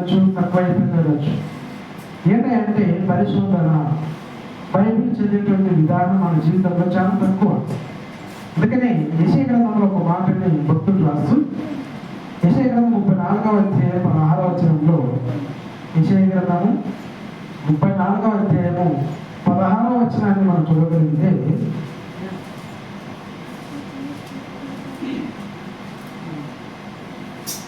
అనొచ్చు తక్కువ అయిపోయింది ఏంటి ఏంటంటే పరిశోధన బైబిల్ చదివేటువంటి విధానం మన జీవితంలో చాలా తక్కువ. అందుకనే యశయ గ్రంథంలో ఒక మాటని భక్తులు రాస్తూ యశయ గ్రంథం ముప్పై నాలుగవ అధ్యాయం పదహారవ వచనంలో యశయ గ్రంథము ముప్పై నాలుగవ అధ్యాయము పదహారవ వచనాన్ని మనం చూడగలిగితే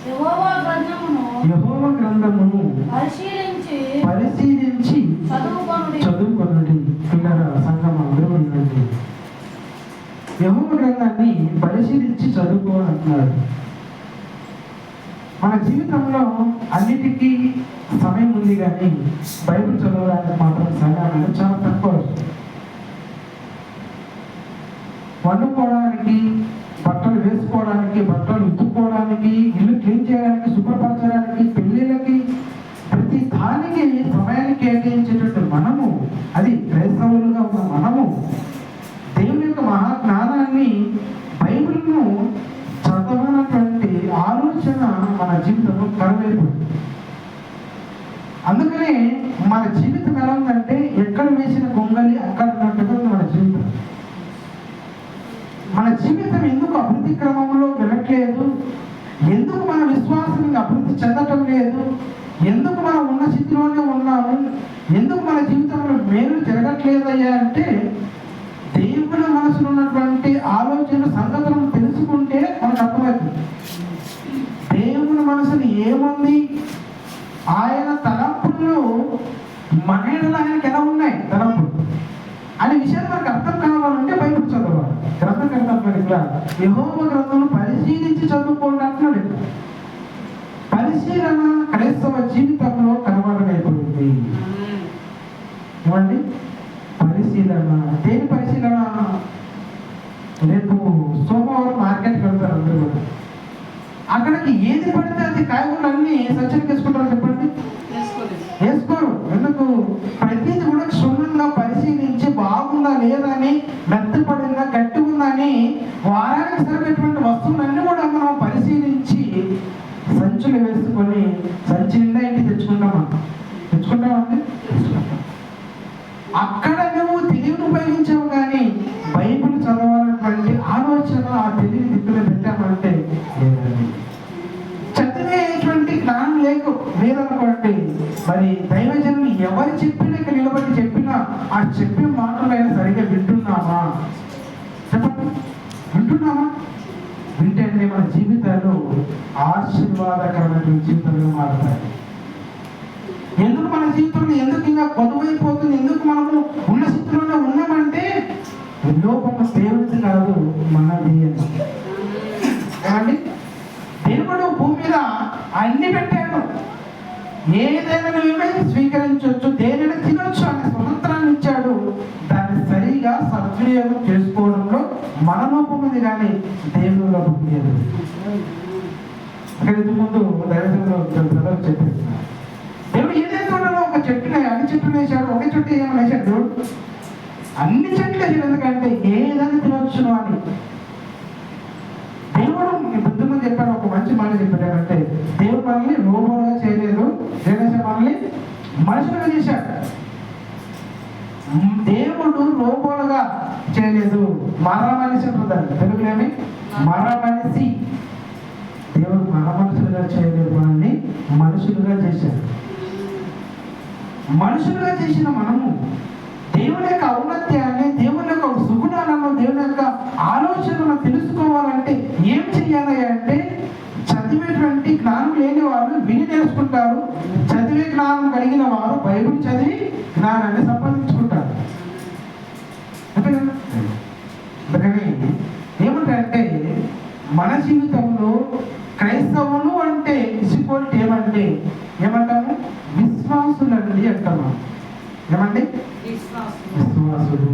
యెహోవా గ్రంథమును యహోవ గ్రంథమును పరిశీలించి పరిశీలించి చదువుకొనుడి. చదువుకొనండి. పిల్లల సంఘం అందరూ ఉండండి. యహోవ గ్రంథాన్ని పరిశీలించి చదువుకోవాలంటున్నాడు. మన జీవితంలో అన్నిటికీ సమయం ఉంది కానీ బైబిల్ చదవడానికి మాత్రం అనేది చాలా తక్కువ. వండుకోవడానికి బట్టలు వేసుకోవడానికి బట్టలు ఉతుక్కోవడానికి ఇల్లు క్లీన్ చేయడానికి శుభ్రపరచడానికి పెళ్ళిళ్ళకి ప్రతి దానికి సమయాన్ని కేటాయించేటట్టు మనము అది క్రైస్తవులుగా ఉన్న మనము దేవుని యొక్క మహాజ్ఞానాన్ని బైబిల్ను చదవనటువంటి ఆలోచన మన జీవితంలో కరువైపోయింది అందుకనే మన జీవితం ఎలా ఉందంటే ఎక్కడ వేసిన గొంగలి అక్కడ ఉన్నట్టుగా ఉంది మన జీవితం మన జీవితం ఎందుకు అభివృద్ధి క్రమంలో వెళ్ళట్లేదు? ఎందుకు మన విశ్వాసం అభివృద్ధి చెందటం లేదు? ఎందుకు మనం ఉన్న స్థితిలోనే ఉన్నాము? ఎందుకు మన జీవితంలో మేలు జరగట్లేదయ్యా అంటే దేవుని మనసులో ఉన్నటువంటి ఆలోచన సంగతులను తెలుసుకుంటే మనకు అర్థమవుతుంది. దేవుని మనసుని ఏముంది? ఆయన తలంపులు మహిళలు ఆయనకి ఎలా ఉన్నాయి? తలంపులు. అనే విషయాలు మనకు అర్థం కావాలంటే బైబిల్ చదవాలి. గ్రంథకర్త అంటున్నాడు ఇక్కడ యహోవ గ్రంథం పరిశీలించి చదువుకోండి అంటున్నాడు. పరిశీలన క్రైస్తవ జీవితంలో కనబడమైపోయింది ఏమండి? పరిశీలన. దేని పరిశీలన? రేపు సోమవారం మార్కెట్కి వెళ్తారు అందరూ కూడా. అక్కడికి ఏది పడితే అది కాయగూరలు అన్ని తీసుకుంటారు చెప్పండి. వేసుకోరు. ఎందుకు? ప్రతిదీ కూడా క్షుణ్ణంగా పరిశీలించి లేదని లేదా మెత్తపడిందా గట్టి వారానికి సరిపోయేటువంటి వస్తువులన్నీ కూడా మనం పరిశీలించి సంచులు వేసుకొని సంచి నిండా ఇంటికి తెచ్చుకుంటామా? తెచ్చుకుంటామండి? అక్కడ నువ్వు తెలివిని ఉపయోగించావు కానీ బైబిల్ చదవాలన్నటువంటి ఆలోచన ఆ తెలివి దిక్కులో పెట్టామంటే లేదండి జ్ఞానం లేక లేదనుకోండి మరి దైవజనులు ఎవరు చెప్పినా నిలబడి చెప్పినా ఆ చెప్పిన మాటలైనా సరిగ్గా వింటున్నామా? చెప్పండి. వింటున్నామా? వింటే మన జీవితాలు ఆశీర్వాదకరమైన జీవితంలో మారుతాయి. ఎందుకు మన జీవితంలో ఎందుకు ఇంకా కొనువైపోతుంది ఎందుకు మనము ఉన్న స్థితిలోనే ఉన్నామంటే లోపము దేవుడిది కాదు మనది అని. ఏమండి? దేవుడు భూమి మీద అన్ని పెట్టాడు. ఏదైనా నువ్వే స్వీకరించవచ్చు దేనిని తినొచ్చు అనే స్వతంత్రాన్ని ఇచ్చాడు. దాన్ని సరిగా సద్వినియోగం చేసుకోవడంలో మన లోపం ఉంది కానీ దేవుడు లోపం లేదు. అక్కడ ముందు దైవంలో బ్రదర్ చెప్పేస్తున్నారు దేవుడు ఏదైతే ఒక చెట్టు అన్ని చెట్లు వేశాడు ఒకే చెట్టు ఏమైనా వేశాడు? దేవుడు అన్ని చెట్లు వేసాడు ఎందుకంటే ఏదైనా తినొచ్చును అని దేవుడు బుద్ధిమంది చెప్పాడు ఒక చెప్పాడంటే దేవుడు మనల్ని రూపంగా చేయలేదు. దేవుడు మనల్ని మనుషులుగా చేశాడు. దేవుడు లోపలుగా చేయలేదు. మర మనిషి అంటుందండి తెలుగులేమి మర మనిషి. దేవుడు మర మనుషులుగా చేయలేదు. మనల్ని మనుషులుగా చేశాడు. మనుషులుగా చేసిన మనము దేవుని యొక్క ఔన్నత్యాన్ని దేవుని యొక్క సుగుణాలను దేవుని యొక్క ఆలోచనలను తెలుసుకోవాలంటే ఏం చెయ్యాలి అంటే చదివేటువంటి జ్ఞానం లేని వారు విని నేర్చుకుంటారు చదివే జ్ఞానం కలిగిన వారు బైబిల్ చదివి జ్ఞానాన్ని సంపాదించుకుంటారు. అంతేనా? అందుకని మన జీవితంలో క్రైస్తవులు అంటే ఇసుకోటి ఏమంటే ఏమంటాము? విశ్వాసులండి అంటాము. ఏమండి? విశ్వాసులు.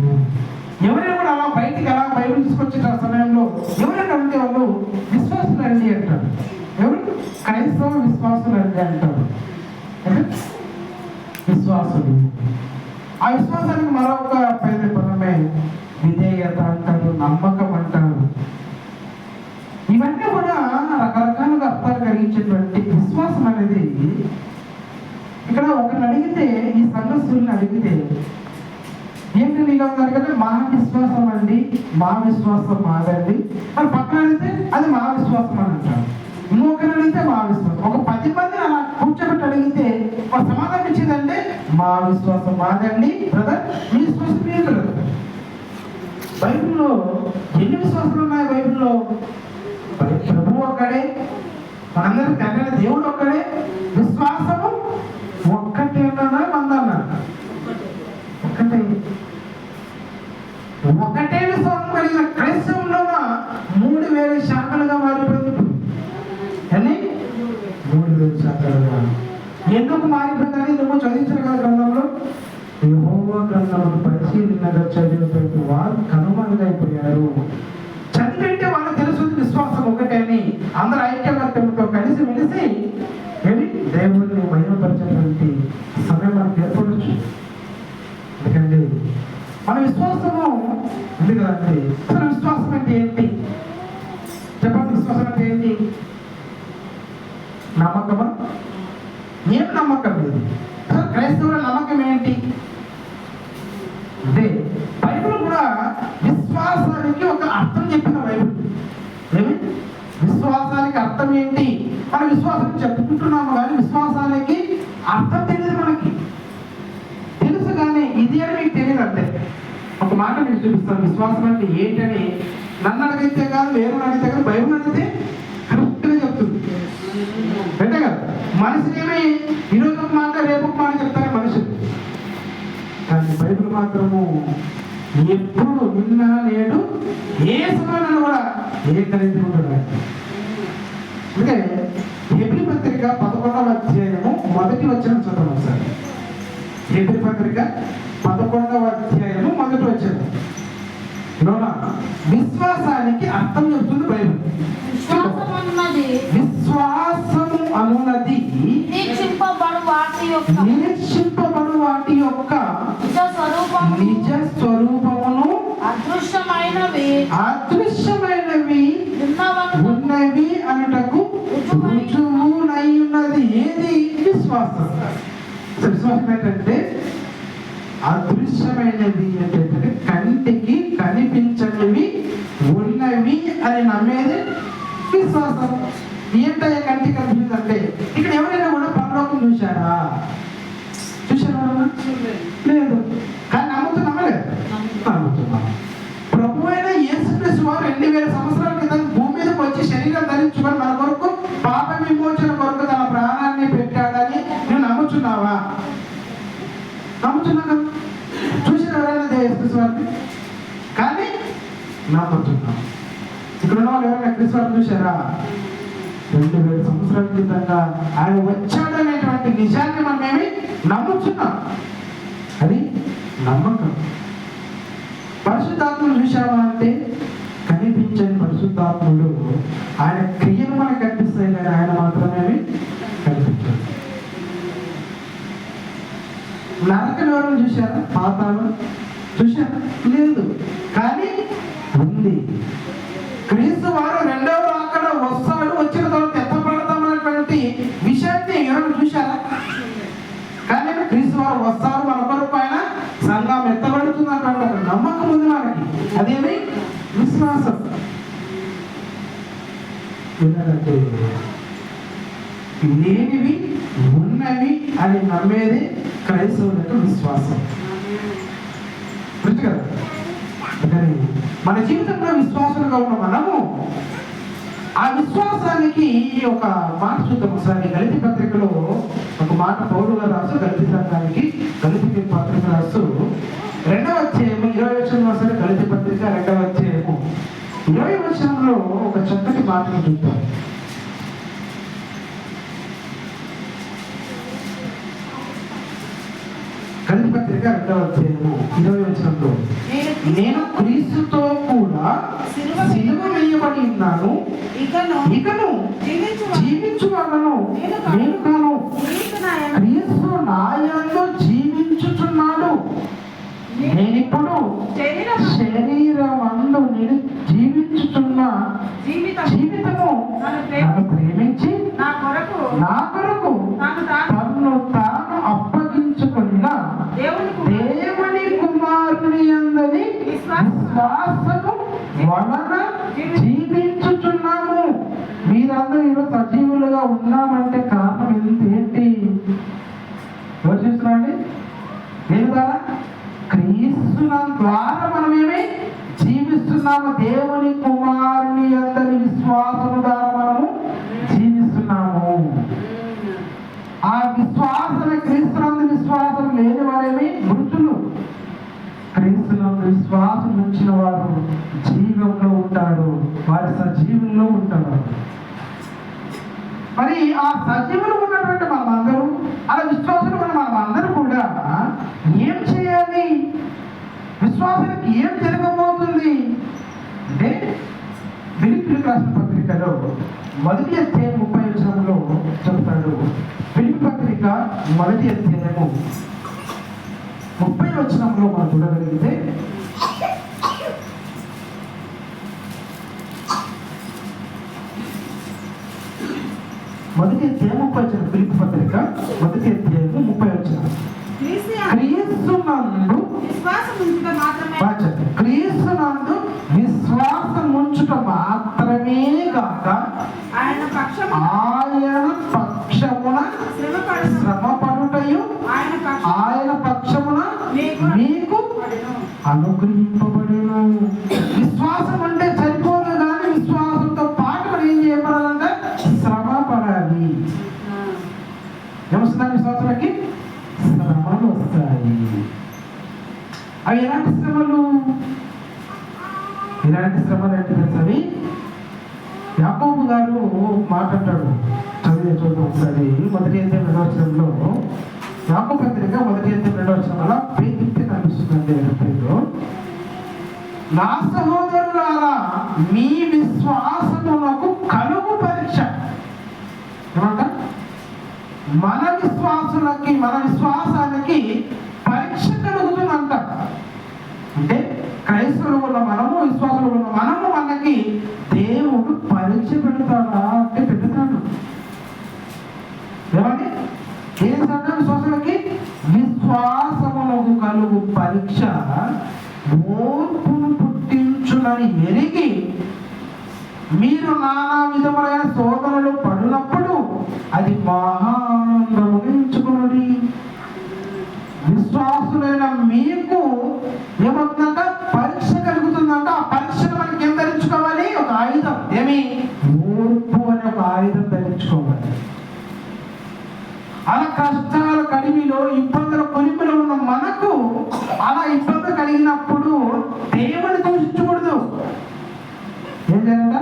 ఎవరైనా కూడా అలా బయటికి అలా బైబిల్ తీసుకొచ్చిన సమయంలో ఎవరైనా ఉంటే వాళ్ళు విశ్వాసులండి అంటారు. క్రైస్తవ విశ్వాసులు అంటే అంటారు విశ్వాసులు. ఆ విశ్వాసానికి మరొక పేరు పదమే విధేయత అంటారు నమ్మకం అంటారు. ఇవన్నీ కూడా రకరకాలుగా అర్థాలు కలిగించేటువంటి విశ్వాసం అనేది ఇక్కడ ఒకరిని అడిగితే ఈ సంఘస్థుల్ని అడిగితే ఏంటి నీలో ఉందంటే మా విశ్వాసం అండి మా విశ్వాసం మాదండి. మరి పక్కన అడిగితే అది మా విశ్వాసం అని అంటారు. ఇంకొకరు అడిగితే మా విశ్వాసం ఒక పది మంది అలా కూర్చోబెట్టి అడిగితే మా సమాధానం ఇచ్చిందంటే మా విశ్వాసం మాదండి బ్రదర్ మీ విశ్వాసం మీ బ్రదర్ బైబిల్లో ఎన్ని విశ్వాసాలు ఉన్నాయి బైబిల్లో? ప్రభు ఒక్కడే మనందరికి తండ్రి దేవుడు ఒక్కడే. విశ్వాసము ఒక్కటే అన్నాడా మంద అన్నాడు ఒక్కటే ఒకటే విశ్వాసం కలిగిన క్రైస్తవంలోన మూడు వేల శాఖలుగా మారిపోయింది ఇప్పుడు. ఎన్ని మూడు వేల శాఖలుగా ఎందుకు మారిపోయిందని నువ్వు చదివించిన కదా గ్రంథంలో యెహోవా గ్రంథమును పరిశీలనగా చదివినటువంటి వారు కనుమరుగైపోయారు చదివింటే వాళ్ళకి తెలుస్తుంది విశ్వాసం ఒకటే అని అందరు ఐక్యమత్యంతో కలిసి మెలిసి వెళ్ళి దేవుడిని మహిమపరిచేటువంటి సమయం మనకు ఏర్పడచ్చు ఎందుకండి మన విశ్వాసము ఉంది కదండి అసలు విశ్వాసం అంటే ఏంటి చెప్పండి విశ్వాసం అంటే ఏంటి నమ్మకమా? ఏం నమ్మకం లేదు. క్రైస్తవుల నమ్మకం ఏంటి? అంటే బైబిల్ కూడా విశ్వాసానికి ఒక అర్థం చెప్పిన బైబిల్. ఏమి? విశ్వాసానికి అర్థం ఏంటి? మన విశ్వాసం చెప్పుకుంటున్నాము కానీ విశ్వాసానికి అర్థం తెలియదు మనకి. తెలుసు కానీ ఇది అని మీకు తెలియదు అంటే ఒక మాట మీకు చూపిస్తాను. విశ్వాసం అంటే ఏంటని నన్ను అడిగితే కాదు వేరే అడిగితే కాదు బైబిల్ అడిగితే అంతే కదా. మనిషినేమి ఈరోజు మాట రేపు మాట చెప్తారు మనుషులు కానీ బైబిల్ మాత్రము ఎప్పుడు నిన్న నేడు ఏ సమయంలో కూడా ఏకరించుకుంటున్నాడు. అంటే ఏపీ పత్రిక పదకొండవ అధ్యాయము మొదటి వచ్చిన చదవం ఒకసారి. ఏపీ పత్రిక పదకొండవ అధ్యాయము మొదటి వచ్చిన విశ్వాసానికి అర్థం చెప్తుంది బైబిల్. విశ్వాసము అనున్నది నిరీక్షింపబడు వాటి యొక్క నిరీక్షింపబడు వాటి యొక్క నిజ స్వరూపము. నిజ స్వరూపమును అదృశ్యమైనవి. అదృశ్యమైనవి ఉన్నవి అనుటకు రుజువునై ఉన్నది ఏది? విశ్వాసం. విశ్వాసం ఏంటంటే అదృశ్యమైనవి ఏంటంటే కంటికి కనిపించనివి ఉన్నవి అని నమ్మేది విశ్వాసం. ఏంటయ్యా కంటికి కనిపించింది అంటే? ఇక్కడ ఎవరైనా కూడా పరలోకం చూశారా? చూశారా? లేదు. కానీ నమ్ముతున్నామా లేదు నమ్ముతున్నాం. ప్రభు అయిన యేసుక్రీస్తు వారు రెండు వేల సంవత్సరాల క్రితం భూమి మీదకి వచ్చి శరీరం ధరించుకొని మన కొరకు పాప విమోచన కొరకు తన ప్రాణాన్ని పెట్టాడని నువ్వు నమ్ముచున్నావా నమ్ముతున్నా కదా చూసిన ఎవరైనా యేసుక్రీస్తు వారిని? కానీ నమ్ముతున్నాం. ఇక్కడ ఉన్న వాళ్ళు ఎవరైనా క్రీస్తు వారిని చూశారా? రెండు వేల సంవత్సరాల క్రితంగా ఆయన వచ్చాడనేటువంటి నిజాన్ని మనం ఏమి నమ్ముతున్నాం అది నమ్మకం. పరిశుద్ధాత్మను చూసావా అంటే కనిపించని పరిశుద్ధాత్ముడు ఆయన క్రియలు మనకు కనిపిస్తాయి కానీ ఆయన మాత్రమే కనిపించారు నరకం ఎవరైనా చూశారా? పాతాలు చూశారా? లేదు. కానీ ఉంది. క్రీస్తు వారు రెండవ వారు వస్తారు మన కొరకు ఆయన సంఘం ఎత్తబడుతుంది అన్నటువంటి నమ్మకం ఉంది మనకి అదేమి? విశ్వాసం. ఎందుకంటే లేనివి ఉన్నవి అని నమ్మేది క్రైస్తవులకు విశ్వాసం. గుర్తు కదా? మన జీవితంలో విశ్వాసులుగా ఉన్న మనము ఆ విశ్వాసానికి ఒక మాట చూద్దాం ఒకసారి. గణిత పత్రికలో ఒక మాట పౌరుగా రాసు గణిత సంఘానికి గణిత పత్రిక రాసు రెండవ అధ్యాయము ఇరవై వచనం వస్తే గణిత పత్రిక రెండవ అధ్యాయము. ఇరవై వచనంలో ఒక చక్కటి మాటను చూద్దాం. గణిత పత్రిక రెండవ అధ్యాయము ఇరవై వచనంలో. నేను క్రీస్తుతో కూడా ఉన్నాను ఇకను ఇకను దేవుని కుమారుని అందరి విశ్వాసం ద్వారా మనము జీవిస్తున్నాము. ఆ విశ్వాసమే క్రీస్తునందు విశ్వాసం లేని వారేమి? మృతులు. క్రీస్తునందు విశ్వాసం ఉంచిన వారు జీవంలో ఉంటారు. వారి సజీవుల్లో ఉంటారు. మరి ఆ సజీవులు ఉన్నటువంటి మనం అందరూ అలా విశ్వాసులు మనం అందరూ కూడా ఏం చేయాలి విశ్వాసానికి ఏం జరగబోతుంది అంటే ఫిలిపిలకు రాసిన పత్రికలో మొదటి అధ్యాయం ముప్పై వచనంలో చెప్తాడు. ఫిలిపి పత్రిక మొదటి అధ్యాయము ముప్పై వచనంలో మనం చూడగలిగితే మొదటి అధ్యాయం ముప్పై వచ్చిన ఫిలిపి పత్రిక మొదటి అధ్యాయము ముప్పై వచ్చిన క్రీస్తునందు విశ్వాసం మాత్రమే వాచండి. క్రీస్తునందు విశ్వాసం ఉంచుట మాత్రమే కాక ఆయన పక్షము ఆయన పక్షమున శ్రమ పడుటయు ఆయన ఆయన పక్షమున మీకు అనుగ్రహింపబడును. విశ్వాసం అంటే సరిపోదు కానీ విశ్వాసంతో పాటు మనం ఏం చేయబడాలంటే శ్రమ పడాలి ఏమొస్తుందండి విశ్వాసాలకి శ్రమలు వస్తాయి అవి ఎలాంటి శ్రమలు? ఎలాంటి శ్రమలు అంటే తెలుసా అవి? యాకోబు గారు మాట్లాడతాడు. చదివే చూద్దాం ఒకసారి. మొదటి అయితే రెండవ వచనంలో యాకోబు పత్రిక మొదటి అయితే రెండవ వచనంలో పేరు కనిపిస్తుందండి పేరు నా సహోదరులారా మీ విశ్వాసమునకు కలుగు పరీక్ష. ఏమంట? మన విశ్వాసులకి మన విశ్వాసానికి పరీక్ష కలుగుతుందంట. అంటే క్రైస్తవులు ఉన్న మనము విశ్వాసులు ఉన్న మనము మనకి దేవుడు పరీక్ష పెడతాడా అంటే పెడతాడు ఏమండి ఏం సంటే విశ్వాసులకి విశ్వాసములకు కలుగు పరీక్ష ఓర్పును పుట్టించునని ఎరిగి మీరు నానా విధములైన శోధనలు పడినప్పుడు అది మహానందము ఎంచుకున్నది విశ్వాసులైన మీకు ఏమవుతుందంట పరీక్ష కలుగుతుందంట ఆ పరీక్షను మనకి ఏం ధరించుకోవాలి ఒక ఆయుధం ఏమి ఓర్పు అనే ఒక ఆయుధం ధరించుకోవాలి అలా కష్టాల కడిమిలో ఇబ్బందుల కొలిమిలో ఉన్న మనకు అలా ఇబ్బంది కలిగినప్పుడు దేవుని దూషించకూడదు ఏం చేయాలంట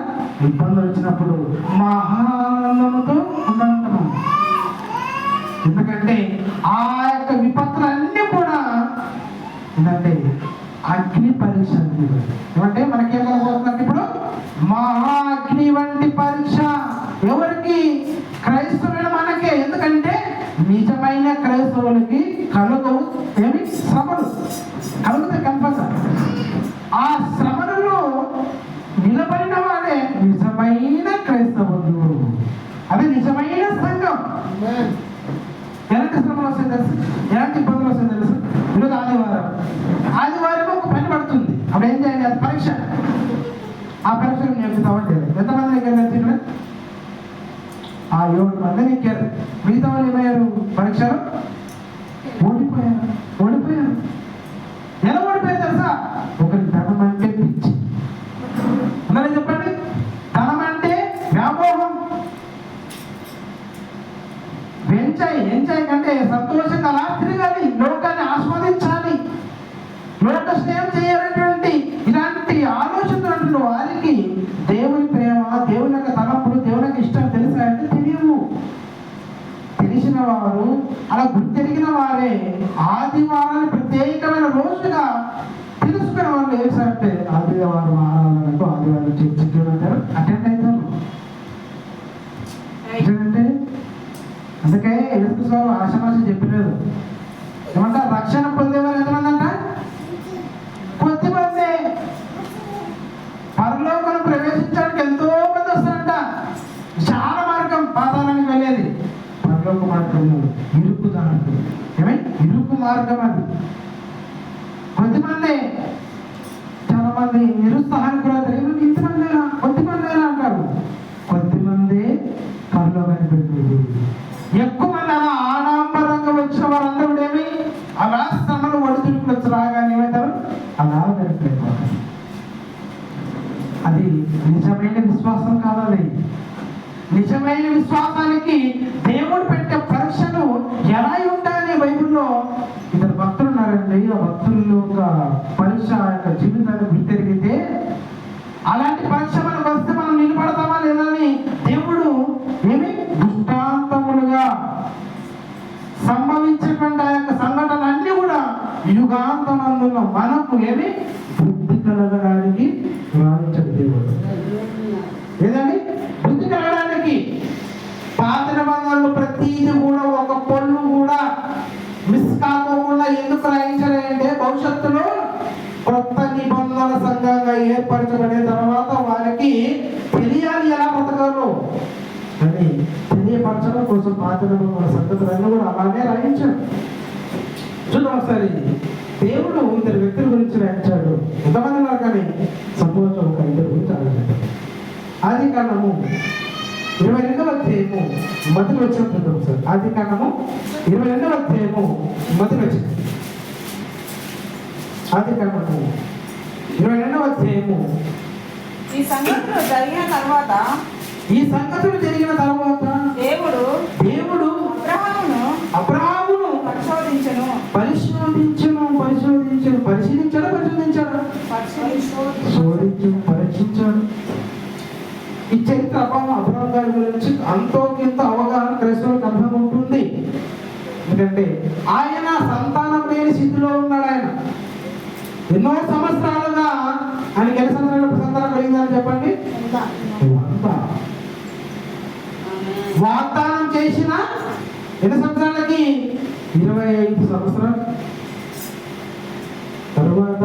ఇబ్బందులు వచ్చినప్పుడు మహానందంతో ఉండంటాము. ఎందుకంటే ఆ యొక్క విపత్తులన్నీ కూడా ఏంటంటే అగ్ని పరీక్ష అంటే మనకేం మనకేమవుతుందంటే ఇప్పుడు? మహా అగ్ని వంటి పరీక్ష ఎవరికి క్రైస్తవులైన మనకే ఎందుకంటే నిజమైన క్రైస్తవులకి కలుగు ఏమి శ్రమలు కలుగుతాయి కంపల్సరీ ఆ శ్రమలలో నిలబడిన వాడే నిజమైన క్రైస్తవులు అది నిజమైన సంఘం ఎలాంటి వస్తాయి తెలుసు ఎలాంటి ఇబ్బందులు వస్తాయి తెలుసు ఈరోజు ఆదివారం. ఆదివారం ఒక పని పడుతుంది. అప్పుడు ఏం చేయాలి? అది పరీక్ష. ఆ పరీక్షలు నేను చెప్తామని ఎంతమంది ఎక్కారు ఇక్కడ ఆ ఏడు మంది ఎక్కారు మిగతా వాళ్ళు ఏమయ్యారు? పరీక్షలు ఓడిపోయారు ఓడిపోయారు ఎలా ఓడిపోయారు తెలుసా ఒకరి ధనం అంటే పిచ్చి ఉందని చెప్పండి ధనం అంటే వ్యామోహం ఎంజాయ్ ఎంజాయ్ కంటే సంతోషంగా అలా తిరగాలి లోకాన్ని ఆస్వాదించాలి లోక స్నేహం చేయాలనేటువంటి ఇలాంటి ఆలోచనలు వారికి దేవుని ప్రేమ దేవుని యొక్క తలపుడు దేవుని యొక్క ఇష్టం తెలుసా అంటే తెలియవు తెలిసిన వారు అలా గుర్తెరిగిన వారే ఆదివారాన్ని ప్రత్యేకమైన రోజుగా తెలుసుకున్న వాళ్ళు ఏం సార్ అంటే ఆదివారం ఆరాధనకు ఆదివారం చర్చికి అంటారు. అటెండ్ అవుతారు ఏంటంటే అందుకే స్వామి ఆశమాష చెప్పలేదు ఏమంట రక్షణ పొందేవారు ఎంతమంది అంట కొద్ది మంది పరలోకం ప్రవేశించడానికి ఎంతో మంది వస్తారంట చాలా మార్గం పాతాళానికి వెళ్ళేది పరలోక మార్గము ఇరుకు దానికి ఏమై? ఇరుకు మార్గం అది. కొద్దిమంది చాలా మంది నిరుత్సాహానికి గురవుతారు ఏమంటే ఇంతమంది కొద్దిమంది అంటారు. కొద్దిమంది పరలోకానికి వెళ్ళేది ఎక్కువ మంది అలా ఆడంబరంగా వచ్చిన వారందరూ కూడా ఏమి అలా శ్రమలు ఒడిదుడుకులు వచ్చి రాగానే ఏమవుతారు అలా వెళ్ళిపోతారు నిజమైన విశ్వాసం కావాలి నిజమైన విశ్వాసానికి దేవుడు పెట్టే పరీక్షలు ఎలా ఉంటాయని బైబిల్లో ఇద్దరు భక్తులు ఉన్నారండి ఆ భక్తుల్లో ఒక పరీక్ష ఆ యొక్క జీవితాన్ని గుర్తెరిగితే అలాంటి పరీక్ష మనకు వస్తే మనం నిలబడతామా లేదా అని దేవుడు ఏమి దృష్టాంతములుగా సంభవించేటువంటి ఆ యొక్క సంఘటనలన్నీ కూడా యుగాంతమందులో మాకు ఏమి? బుద్ధి కలగడానికి రావించడు దేవుడు. ఏదండి? బుద్ధి కలగడానికి పాత నిబంధనలు ప్రతిదీ కూడా ఒక పొల్లు కూడా మిస్ కాకోకుండా ఎందుకు రాయించాలంటే భవిష్యత్తులో కొత్త నిబంధనల సంఘంగా ఏర్పరచబడిన తర్వాత వారికి తెలియాలి ఎలా బ్రతకాలో అని తెలియపరచడం కోసం పాత నిబంధనల సంగతులన్నీ కూడా అలానే రాయించాడు చూద్దాం ఒకసారి దేవుడు ఇద్దరు వ్యక్తుల గురించి రాయించాడు ఎంతమంది ఉన్నారు కానీ సంభవం ఒక ఇద్దరు గురించి ఆలోచించాడు ఆది కాండము ఇరవై రెండవ అధ్యాయము మొదటి వచ్చిన చూద్దాం సార్. ఆది కాండము ఇరవై రెండవ అధ్యాయము మొదటి వచ్చిన ఆది కాండము ఇరవై రెండవ అధ్యాయము. ఈ సంగతులు జరిగిన తర్వాత ఈ సంగతులు జరిగిన తర్వాత దేవుడు దేవుడు అబ్రహామును అబ్రాహామును పరిశోధించను. పరిశోధించను పరిశోధించను పరిశీలించాడు పరిశోధించాడు? శోధించు పరీక్షించాడు ఈ చరిత్ర అబ్రహం గారి గురించి అంతో కింత అవగాహన క్రైస్తవులకు అర్థం ఉంటుంది ఎందుకంటే ఆయన సంతానం లేని స్థితిలో ఉన్నాడు ఆయన. ఎన్నో సంవత్సరాలుగా ఆయనకి ఎన్ని సంవత్సరాలు సంతానం కలిగిందని చెప్పండి? వాగ్దానం. చేసిన ఎన్ని సంవత్సరాలకి? ఇరవై ఐదు సంవత్సరాలు. తరువాత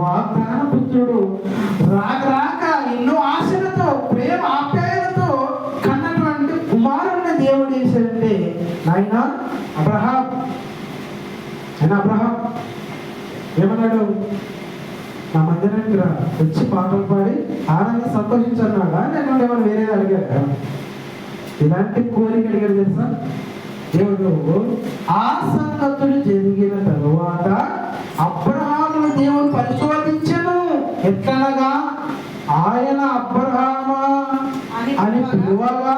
వాగ్దాన పుత్రుడు రాక రాక ఎన్నో ఆశలు నాయన అబ్రహాం. ఆయన అబ్రహాం ఏమన్నాడు? నా మందిరానికి రా వచ్చి పాటలు పాడి ఆనంద సంతోషించన్నాడా నేను ఏమైనా వేరేది అడిగారు. ఇలాంటి కోరిక అడిగాడు తెలుసా? దేవుడు ఆ సంగతులు జరిగిన తరువాత అబ్రహామును దేవుడు పరిశోధించను. ఎట్లనగా? ఆయన అబ్రహామా? అని పిలువగా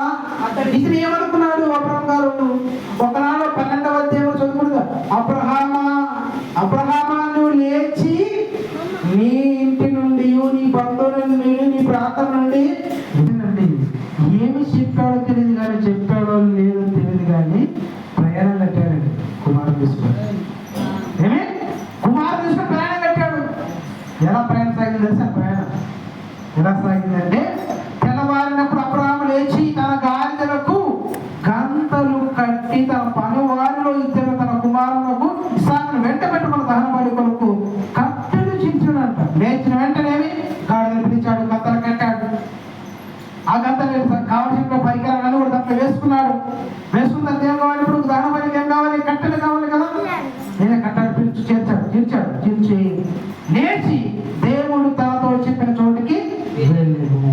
ఇది ఏమనుకున్నాడు? అబ్రహం గారు ఒకనాడు పన్నెండవ అధ్యాయంలో చదువుకుందా అబ్రహామా అబ్రహామా నువ్వు లేచి నీ ఇంటి నుండి నీ బంధువుల నుండి నీ ప్రాంతం నుండి లేచిన వెంటనేమి? గాడిదలు పిలిచాడు గంతలు కట్టాడు. ఆ గంతలు కావలసిన పైకి కూడా దాంట్లో వేసుకున్నాడు వేసుకున్న తర్వాత ఏం కావాలి ఇప్పుడు దహనబడికి ఏం కావాలి కట్టెలు కావాలి కదా నేనే కట్టెలు పిలిచి చేర్చాడు తీర్చాడు తీర్చి లేచి దేవుడు తనతో చెప్పిన చోటికి వెళ్ళేను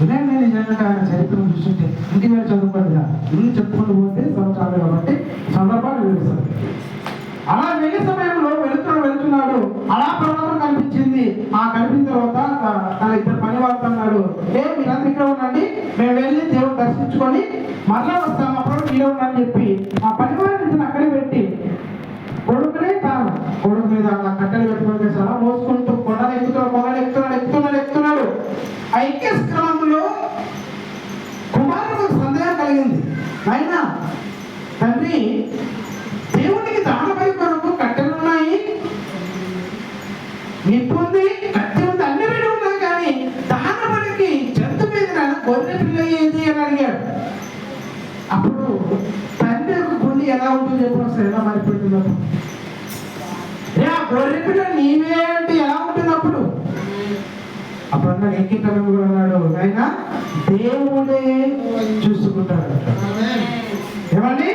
వినండి నిజంగా ఆయన చరిత్రను చూస్తుంటే ఇంటికి వెళ్ళి చదువుకోండి ఇక. ఇల్లు చెప్పుకుంటూ పోతే సంవత్సరాలు కాబట్టి సందర్భాలు వేస్తారు అలా వెళ్ళే సమయంలో వెళుతున్నాడు వెళుతున్నాడు అలా పర్వతం కనిపించింది ఆ కనిపించిన తర్వాత త- తన ఇద్దరు పని వాళ్ళు అన్నాడు ఏ మీరందరూ ఇక్కడ ఉండండి మేము వెళ్ళి దేవుడు దర్శించుకొని మరలా వస్తాం అప్పుడు మీరు ఉండండి చెప్పి ఆ పని అక్కడే పెట్టి కొడుకునే తాను. కొడుకు మీద కట్టెలు పెట్టుకుని చాలా మోసుకుని కొండలు ఎక్కుతున్నాడు కొండలు ఎక్కుతున్నాడు ఎక్కుతున్నాడు ఎక్కుతున్నాడు ఆ ఎక్కే క్రమంలో కుమారుడు సందేహం కలిగింది అయినా తండ్రి దేవునికి దానపై కొరకు కట్టెలు ఉన్నాయి నిప్పు ఉంది కట్టె ఉంది అన్ని రెండు ఉన్నాయి కానీ దానపడికి జంతు మీద నాన్న గొర్రె పిల్ల ఏది అని అడిగాడు అప్పుడు తండ్రి యొక్క గుండె ఎలా ఉంటుందో అసలు ఎలా మారిపోతుంది ఏ ఆ గొర్రె పిల్ల నీవే అంటే ఎలా ఉంటుంది అప్పుడు? అప్పుడు అన్నాడు ఏకీకరణ కూడా అన్నాడు ఆయన దేవుడే చూసుకుంటాడు. ఏమండి?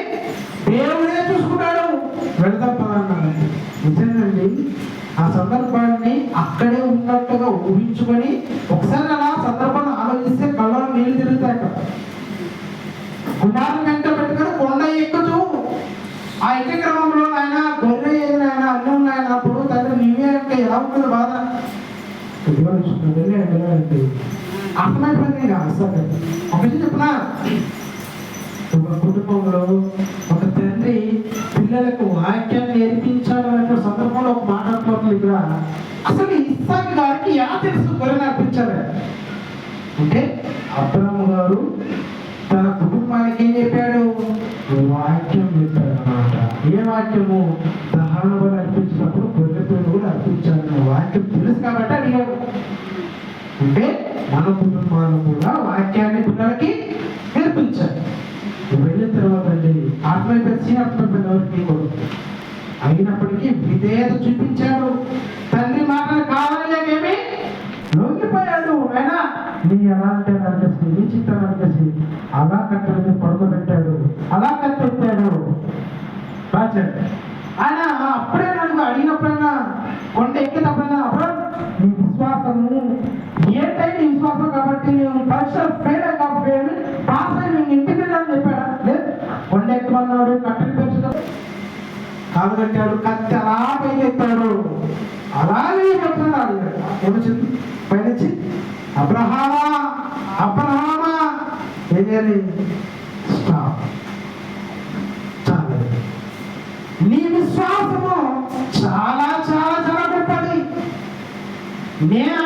దేవుడే చూసుకుంటాడు. వెళదాం పద ఆ సందర్భాన్ని అక్కడే ఉన్నట్టుగా ఊహించుకొని ఒకసారి అలా సందర్భాన్ని ఆలోచిస్తే కళ్ళలో నీళ్ళు తిరుగుతాయి అక్కడ కుమారుని వెంట పెట్టుకొని కొండ ఎక్కుతూ ఆ ఎక్కే క్రమంలో ఆయన గొర్రె ఏది ఆయన అన్నీ ఉన్నాయి అన్నప్పుడు తండ్రి నీవే అంటే ఎలా ఉంటుంది బాధ ఇది వాళ్ళు కూర్చున్నాడు వెళ్ళాడు వెళ్ళాడంటే అర్థమైపోయింది ఇంకా అసలు ఒక విషయం చెప్పనా ఒక కుటుంబంలో ఒక తండ్రి పిల్లలకు వాక్యాన్ని నేర్పించాలనే సందర్భంలో ఒక మాట్లాడుతున్నప్పుడు ఇక్కడ అసలు ఇస్సాక్ గారికి ఎలా తెలుసు గొర్రె అర్పించాలి అంటే అబ్రహ్మ గారు తన కుటుంబానికి ఏం చెప్పాడు వాక్యం చెప్పాడు అన్నమాట ఏ వాక్యము? దహన బలి అర్పించినప్పుడు గొర్రె పిల్లలు కూడా అర్పించాడు వాక్యం తెలుసు కాబట్టి అడిగాడు. అంటే మన కుటుంబాలు కూడా వాక్యాన్ని పిల్లలకి నేర్పించాలి. వెళ్ళిన తర్వాత అండి ఆత్మహత్య ఆత్మహత్య ఎవరికి కూడా. అయినప్పటికీ విధేయత చూపించాడు. తండ్రి మాటలు కావాలేమేమి లొంగిపోయాడు. అయినా నీ ఎలా అంటే అనిపిస్తుంది నీ చిత్తం అనిపిస్తుంది అలా కట్టెలు పడుకోబెట్టాడు. అలా కట్టెత్తాడు రాజండి ఆయన అప్పుడే నన్ను అడిగినప్పుడైనా కొండ ఎక్కినప్పుడైనా అప్పుడు నీ విశ్వాసము విశ్వాసం కాబట్టి నేను ఫెయిల్ పాస్ అయి నేను ఇంటికి వెళ్ళాలని చెప్పాడా? లేదు. కొండ కట్టెలు పెంచుతాడు. కాలు కట్టాడు కత్తి అలా పైకెత్తాడు అలాగే చెప్తున్నాడు ఏమొచ్చింది? పైనుంచి అబ్రహామా అబ్రహామా ఏం చేయాలి స్టాప్. చాలు నీ విశ్వాసము చాలా చాలా చాలా గొప్పది. నేను